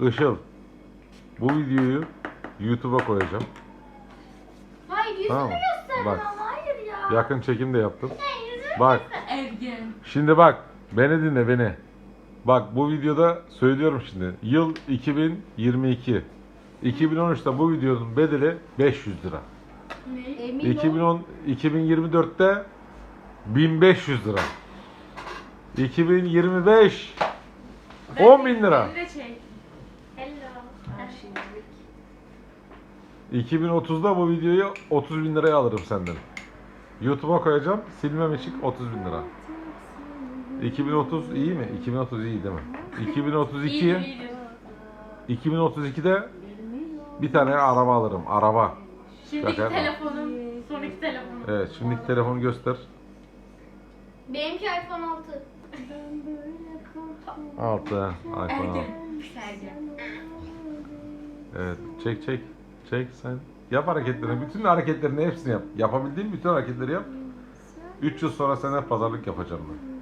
Işıl. Bu videoyu YouTube'a koyacağım. Hayır yüzümü Tamam. göster Bak. ama hayır ya. Yakın çekim de yaptım. Sen yüzümü Bak. Ergen. Şimdi bak. Beni dinle beni. Bak bu videoda söylüyorum şimdi. Yıl 2022. 2013'te bu videonun bedeli 500 lira. Ne? Emin ol. 2010 2024'te 1500 lira. 2025 10 bin lira. Beni de çek. Şeylik. 2030'da bu videoyu 30 bin liraya alırım senden. YouTube'a koyacağım. Silmem için 30 bin lira. 2030 iyi mi? 2030 iyi değil mi? 2032 İyidir, iyidir. 2032'de bir tane araba alırım. Araba. Şimdiki Şaka telefonum, sonraki telefonum. Evet, şimdiki telefonu göster. Benimki iPhone 6. 6 iPhone 6. Ergen. Ergen. Evet, çek çek. Çek sen. Yap hareketlerini. Bütün hareketlerini hepsini yap. Yapabildiğin bütün hareketleri yap. 3 yıl sonra sana pazarlık yapacağım ben.